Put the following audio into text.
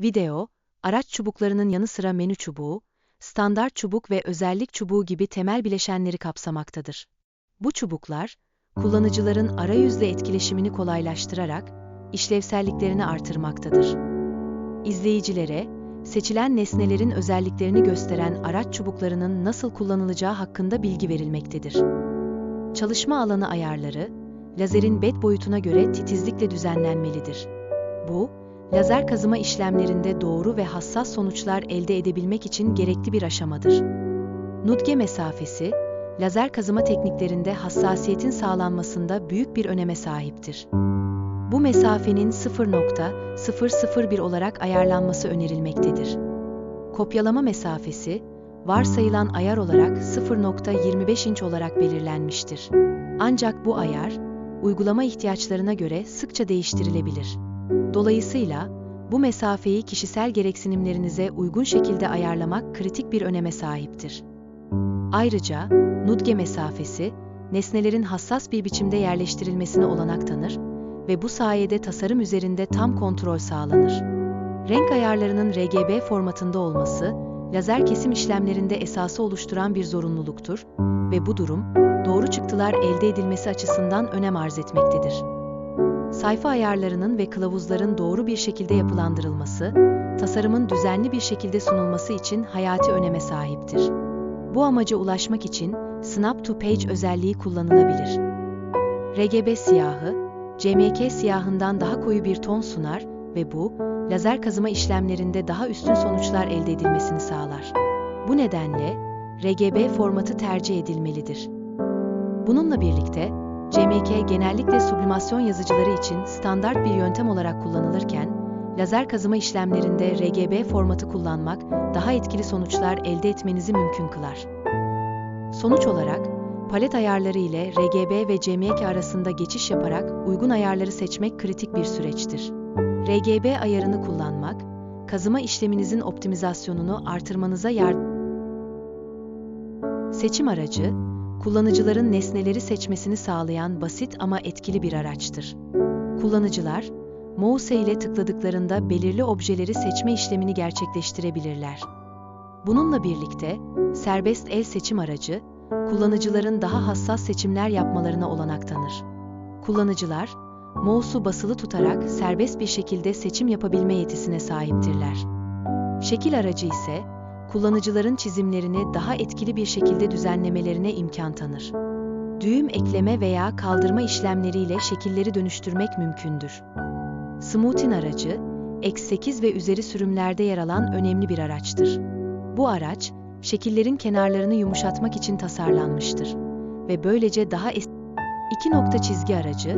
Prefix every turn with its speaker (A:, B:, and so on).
A: Video, araç çubuklarının yanı sıra menü çubuğu, standart çubuk ve özellik çubuğu gibi temel bileşenleri kapsamaktadır. Bu çubuklar, kullanıcıların arayüzle etkileşimini kolaylaştırarak işlevselliklerini artırmaktadır. İzleyicilere, seçilen nesnelerin özelliklerini gösteren araç çubuklarının nasıl kullanılacağı hakkında bilgi verilmektedir. Çalışma alanı ayarları, lazerin bed boyutuna göre titizlikle düzenlenmelidir. Bu, lazer kazıma işlemlerinde doğru ve hassas sonuçlar elde edebilmek için gerekli bir aşamadır. Nudge mesafesi, lazer kazıma tekniklerinde hassasiyetin sağlanmasında büyük bir öneme sahiptir. Bu mesafenin 0.001 olarak ayarlanması önerilmektedir. Kopyalama mesafesi, varsayılan ayar olarak 0.25 inç olarak belirlenmiştir. Ancak bu ayar, uygulama ihtiyaçlarına göre sıkça değiştirilebilir. Dolayısıyla, bu mesafeyi kişisel gereksinimlerinize uygun şekilde ayarlamak kritik bir öneme sahiptir. Ayrıca, nudge mesafesi, nesnelerin hassas bir biçimde yerleştirilmesine olanak tanır ve bu sayede tasarım üzerinde tam kontrol sağlanır. Renk ayarlarının RGB formatında olması, lazer kesim işlemlerinde esası oluşturan bir zorunluluktur ve bu durum, doğru çıktılar elde edilmesi açısından önem arz etmektedir. Sayfa ayarlarının ve kılavuzların doğru bir şekilde yapılandırılması, tasarımın düzenli bir şekilde sunulması için hayati öneme sahiptir. Bu amaca ulaşmak için Snap to Page özelliği kullanılabilir. RGB siyahı, CMYK siyahından daha koyu bir ton sunar ve bu, lazer kazıma işlemlerinde daha üstün sonuçlar elde edilmesini sağlar. Bu nedenle, RGB formatı tercih edilmelidir. Bununla birlikte, CMYK genellikle sublimasyon yazıcıları için standart bir yöntem olarak kullanılırken, lazer kazıma işlemlerinde RGB formatı kullanmak daha etkili sonuçlar elde etmenizi mümkün kılar. Sonuç olarak, palet ayarları ile RGB ve CMYK arasında geçiş yaparak uygun ayarları seçmek kritik bir süreçtir. RGB ayarını kullanmak, kazıma işleminizin optimizasyonunu artırmanıza yardım Seçim aracı, kullanıcıların nesneleri seçmesini sağlayan basit ama etkili bir araçtır. Kullanıcılar, mouse ile tıkladıklarında belirli objeleri seçme işlemini gerçekleştirebilirler. Bununla birlikte, serbest el seçim aracı, kullanıcıların daha hassas seçimler yapmalarına olanak tanır. Kullanıcılar, mouse'u basılı tutarak serbest bir şekilde seçim yapabilme yetisine sahiptirler. Şekil aracı ise, kullanıcıların çizimlerini daha etkili bir şekilde düzenlemelerine imkan tanır. Düğüm ekleme veya kaldırma işlemleriyle şekilleri dönüştürmek mümkündür. Smoothing aracı, X8 ve üzeri sürümlerde yer alan önemli bir araçtır. Bu araç, şekillerin kenarlarını yumuşatmak için tasarlanmıştır ve böylece daha es İki nokta çizgi aracı,